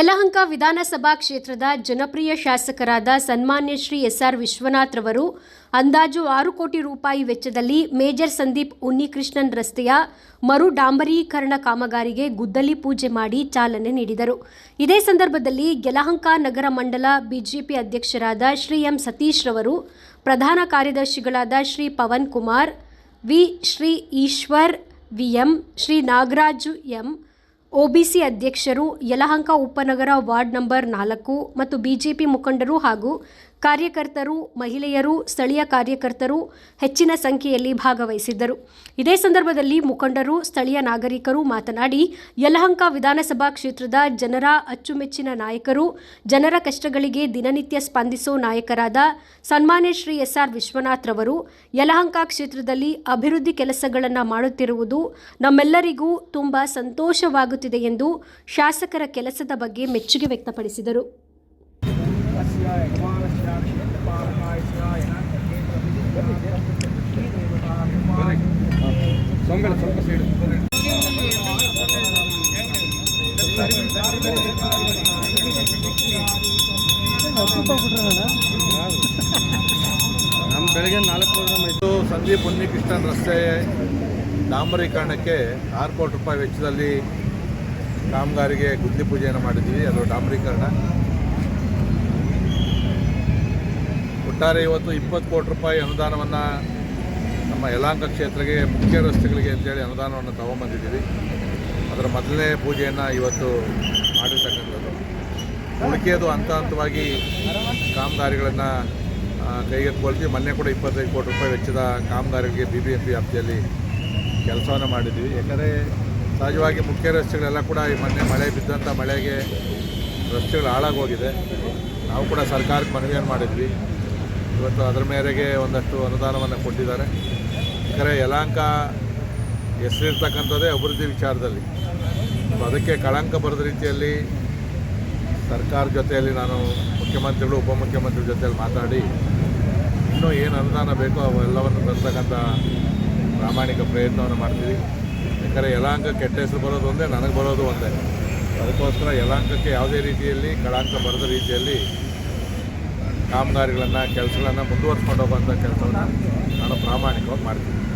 ಯಲಹಂಕ ವಿಧಾನಸಭಾ ಕ್ಷೇತ್ರದ ಜನಪ್ರಿಯ ಶಾಸಕರಾದ ಸನ್ಮಾನ್ಯ ಶ್ರೀ ಎಸ್ಆರ್ ವಿಶ್ವನಾಥ್ ರವರು, ಅಂದಾಜು ಆರು ಕೋಟಿ ರೂಪಾಯಿ ವೆಚ್ಚದಲ್ಲಿ ಮೇಜರ್ ಸಂದೀಪ್ ಉನ್ನಿಕೃಷ್ಣನ್ ರಸ್ತೆಯ ಮರು ಡಾಂಬರೀಕರಣ ಕಾಮಗಾರಿಗೆ ಗುದ್ದಲಿ ಪೂಜೆ ಮಾಡಿ ಚಾಲನೆ ನೀಡಿದರು. ಇದೇ ಸಂದರ್ಭದಲ್ಲಿ ಯಲಹಂಕ ನಗರ ಮಂಡಲ ಬಿಜೆಪಿ ಅಧ್ಯಕ್ಷರಾದ ಶ್ರೀ ಎಂ ಸತೀಶ್ ರವರು, ಪ್ರಧಾನ ಕಾರ್ಯದರ್ಶಿಗಳಾದ Shri Pavan Kumar, V Shri Eshwar VM Shri Nagaraju M OBC ಅಧ್ಯಕ್ಷರು ಯಲಹಂಕ ಉಪನಗರ ವಾರ್ಡ್ ನಂಬರ್ ನಾಲ್ಕು ಮತ್ತು ಬಿಜೆಪಿ ಮುಖಂಡರು ಹಾಗೂ ಕಾರ್ಯಕರ್ತರು, ಮಹಿಳೆಯರು, ಸ್ಥಳೀಯ ಕಾರ್ಯಕರ್ತರು ಹೆಚ್ಚಿನ ಸಂಖ್ಯೆಯಲ್ಲಿ ಭಾಗವಹಿಸಿದ್ದರು. ಇದೇ ಸಂದರ್ಭದಲ್ಲಿ ಮುಖಂಡರು, ಸ್ಥಳೀಯ ನಾಗರಿಕರು ಮಾತನಾಡಿ, ಯಲಹಂಕ ವಿಧಾನಸಭಾ ಕ್ಷೇತ್ರದ ಜನರ ಅಚ್ಚುಮೆಚ್ಚಿನ ನಾಯಕರು, ಜನರ ಕಷ್ಟಗಳಿಗೆ ದಿನನಿತ್ಯ ಸ್ಪಂದಿಸೋ ನಾಯಕರಾದ ಸನ್ಮಾನ್ಯ ಶ್ರೀ ಎಸ್ಆರ್ ವಿಶ್ವನಾಥ್ ರವರು, ಯಲಹಂಕ ಕ್ಷೇತ್ರದಲ್ಲಿ ಅಭಿವೃದ್ಧಿ ಕೆಲಸಗಳನ್ನು ಮಾಡುತ್ತಿರುವುದು ನಮ್ಮೆಲ್ಲರಿಗೂ ತುಂಬ ಸಂತೋಷವಾಗುತ್ತಿದೆ ಎಂದು ಶಾಸಕರ ಕೆಲಸದ ಬಗ್ಗೆ ಮೆಚ್ಚುಗೆ ವ್ಯಕ್ತಪಡಿಸಿದರು. ನಮ್ಮ ಬೆಳಗ್ಗೆ ನಾಲ್ಕು ಪ್ರೋಗ್ರಾಮ್ ಆಯಿತು ಸಂದೀಪ್ ಉನ್ನಿಕೃಷ್ಣನ್ ರಸ್ತೆ ಡಾಂಬರೀಕರಣಕ್ಕೆ ಆರು ಕೋಟಿ ರೂಪಾಯಿ ವೆಚ್ಚದಲ್ಲಿ ಕಾಮಗಾರಿಗೆ ಗುದ್ದಿ ಪೂಜೆಯನ್ನು ಮಾಡಿದ್ದೀವಿ ಅದು ಡಾಂಬರೀಕರಣ. ಒಟ್ಟಾರೆ ಇವತ್ತು ಇಪ್ಪತ್ತು ಕೋಟಿ ರೂಪಾಯಿ ಅನುದಾನವನ್ನು ನಮ್ಮ ಯಲಾಂಕ ಕ್ಷೇತ್ರಕ್ಕೆ, ಮುಖ್ಯ ರಸ್ತೆಗಳಿಗೆ ಅಂತೇಳಿ ಅನುದಾನವನ್ನು ತಗೊಂಬಂದಿದ್ದೀವಿ. ಅದರ ಮೊದಲನೇ ಪೂಜೆಯನ್ನು ಇವತ್ತು ಮಾಡಿರ್ತಕ್ಕಂಥದ್ದು. ಉಳಿಕೆಯದು ಹಂತ ಹಂತವಾಗಿ ಕಾಮಗಾರಿಗಳನ್ನು ಕೈಗೆತ್ತಿಕೊಳ್ತೀವಿ. ಮೊನ್ನೆ ಕೂಡ ಇಪ್ಪತ್ತೈದು ಕೋಟಿ ರೂಪಾಯಿ ವೆಚ್ಚದ ಕಾಮಗಾರಿಗಳಿಗೆ ಬಿ ಬಿ ಎಂ ಪಿ ವ್ಯಾಪ್ತಿಯಲ್ಲಿ ಕೆಲಸವನ್ನು ಮಾಡಿದ್ದೀವಿ. ಯಾಕಂದರೆ ಸಹಜವಾಗಿ ಮುಖ್ಯ ರಸ್ತೆಗಳೆಲ್ಲ ಕೂಡ ಈ ಮೊನ್ನೆ ಮಳೆ ಬಿದ್ದಂಥ ಮಳೆಗೆ ರಸ್ತೆಗಳು ಹಾಳಾಗೋಗಿದೆ. ನಾವು ಕೂಡ ಸರ್ಕಾರಕ್ಕೆ ಮನವಿಯನ್ನು ಮಾಡಿದ್ವಿ. ಇವತ್ತು ಅದರ ಮೇರೆಗೆ ಒಂದಷ್ಟು ಅನುದಾನವನ್ನು ಕೊಟ್ಟಿದ್ದಾರೆ. ಯಾಕಂದರೆ ಯಲಾಂಕ ಹೆಸರಿರ್ತಕ್ಕಂಥದ್ದೇ ಅಭಿವೃದ್ಧಿ ವಿಚಾರದಲ್ಲಿ. ಅದಕ್ಕೆ ಕಳಂಕ ಬರೆದ ರೀತಿಯಲ್ಲಿ ಸರ್ಕಾರ ಜೊತೆಯಲ್ಲಿ ನಾನು ಮುಖ್ಯಮಂತ್ರಿಗಳು ಉಪಮುಖ್ಯಮಂತ್ರಿ ಜೊತೆಯಲ್ಲಿ ಮಾತಾಡಿ, ಇನ್ನೂ ಏನು ಅನುದಾನ ಬೇಕೋ ಅವೆಲ್ಲವನ್ನು ತರ್ತಕ್ಕಂಥ ಪ್ರಾಮಾಣಿಕ ಪ್ರಯತ್ನವನ್ನು ಮಾಡ್ತೀವಿ. ಯಾಕಂದರೆ ಯಲಾಂಕ ಕೆಟ್ಟ ಹೆಸರು ಬರೋದು ಒಂದೇ, ನನಗೆ ಬರೋದು ಒಂದೇ. ಅದಕ್ಕೋಸ್ಕರ ಯಲಾಂಕಕ್ಕೆ ಯಾವುದೇ ರೀತಿಯಲ್ಲಿ ಕಳಾಂಕ ಬರದ ರೀತಿಯಲ್ಲಿ ಕಾಮಗಾರಿಗಳನ್ನು ಕೆಲಸಗಳನ್ನು ಮುಂದುವರ್ಸ್ಕೊಂಡು ಹೋಗುವಂಥ ಕೆಲಸವನ್ನು ನಾನು ಪ್ರಾಮಾಣಿಕವಾಗಿ ಮಾಡ್ತೀನಿ.